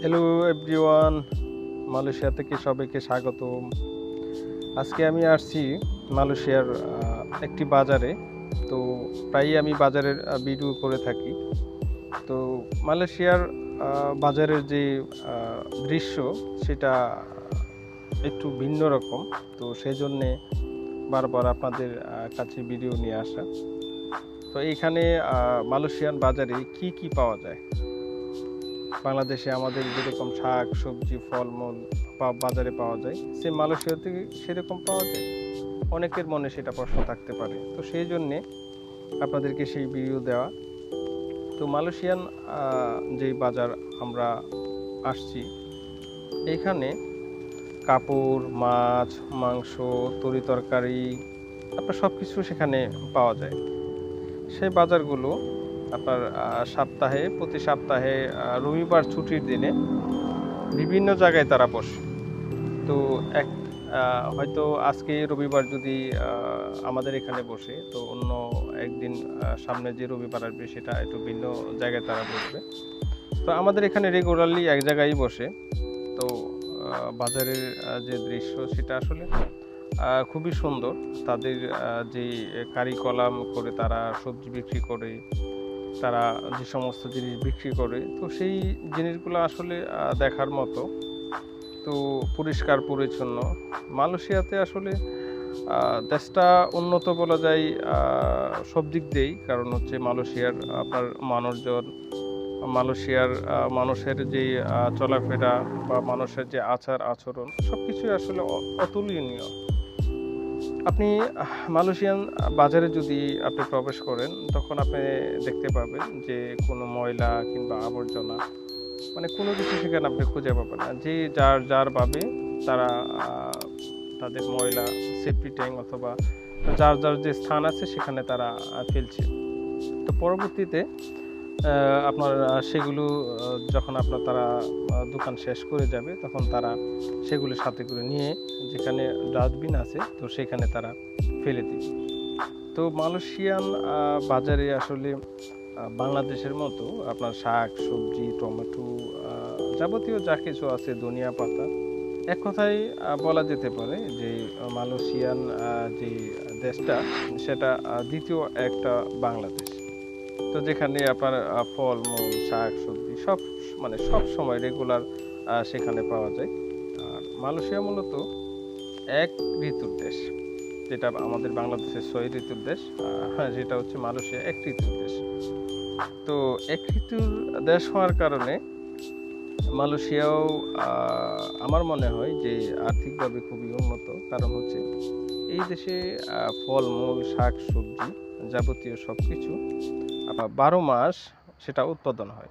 Hello everyone Malaysia থেকে সবাইকে স্বাগতম। আজকে আমি আসছি মালয়েশিয়ার একটি বাজারে। তো প্রায়ই আমি বাজারের ভিডিও করে থাকি। তো মালয়েশিয়ার বাজারের যে দৃশ্য সেটা একটু ভিন্ন রকম। তো সেই জন্যে বারবার আপনাদের কাছে ভিডিও নিয়ে আসা। তো এইখানে আহ, মালয়েশিয়ান বাজারে কি কি পাওয়া যায়? বাংলাদেশে আমাদের যেরকম শাক, সবজি, ফলমূল পা- বাজারে পাওয়া যায় সে মালয়েশিয়াতে সেরকম পাওয়া যায়। অনেকের মনে সেটা প্রশ্ন থাকতে পারে। তো সেই জন্যে আপনাদেরকে সেই ভিডিও দেওয়া। তো মালয়েশিয়ান যেই বাজার আমরা আসছি এইখানে কাপড়, মাছ, মাংস, তরি তরকারি, আপনার সব কিছু সেখানে পাওয়া যায়। সেই বাজারগুলো আপনার সপ্তাহে, প্রতি সপ্তাহে রবিবার ছুটির দিনে বিভিন্ন জায়গায় তারা বসে। তো এক হয়তো আজকে রবিবার যদি আমাদের এখানে বসে, তো অন্য একদিন সামনে যে রবিবার আসবে সেটা একটু ভিন্ন জায়গায় তারা বসবে। তো আমাদের এখানে রেগুলারলি এক জায়গায় বসে। তো বাজারের যে দৃশ্য সেটা আসলে খুবই সুন্দর। তাদের যে কারিকলাম করে তারা সবজি বিক্রি করে তারা যে সমস্ত জিনিস বিক্রি করে, তো সেই জিনিসগুলো আসলে দেখার মতো। তো পরিষ্কার, পরিচ্ছন্ন। মালয়েশিয়াতে আসলে দেশটা উন্নত বলা যায় সব দিক দিয়েই। কারণ হচ্ছে মালয়েশিয়ার, আপনার মানুষজন, মালয়েশিয়ার মানুষের যে চলাফেরা বা মানুষের যে আচার আচরণ সব কিছুই আসলে অতুলনীয়। আপনি মালয়েশিয়ান বাজারে যদি আপনি প্রবেশ করেন, তখন আপনি দেখতে পাবেন যে কোনো ময়লা কিংবা আবর্জনা মানে কোনো কিছু সেখানে আপনি খুঁজে পাবেন না। যে যার যার ভাবে তারা তাদের ময়লা সেফটি ট্যাঙ্ক অথবা যার যার যে স্থান আছে সেখানে তারা ফেলছে। তো পরবর্তীতে আপনার সেগুলো যখন আপনার তারা দোকান শেষ করে যাবে, তখন তারা সেগুলো সাথে করে নিয়ে যেখানে ডাস্টবিন আছে, তো সেখানে তারা ফেলে দিবে। তো মালয়েশিয়ান বাজারে আসলে বাংলাদেশের মতো আপনার শাক, সবজি, টমেটো যাবতীয় যা কিছু আছে, ধনিয়া পাতা, এক কথায় বলা যেতে পারে যে মালয়েশিয়ান যে দেশটা, সেটা দ্বিতীয় একটা বাংলাদেশ। তো যেখানে আপনার আহ, ফলমূল শাক সবজি সব মানে সব সময় রেগুলার সেখানে পাওয়া যায়। আর মালয়েশিয়া মূলত এক ঋতুর দেশ যেটা আমাদের বাংলাদেশের ছয় ঋতুর দেশ হ্যাঁ যেটা হচ্ছে মালয়েশিয়া এক ঋতুর দেশ। তো এক ঋতুর দেশ হওয়ার কারণে মালয়েশিয়াও আমার মনে হয় যে আর্থিকভাবে খুবই উন্নত। কারণ হচ্ছে এই দেশে ফলমূল শাক সবজি যাবতীয় সব কিছু বারো মাস সেটা উৎপাদন হয়।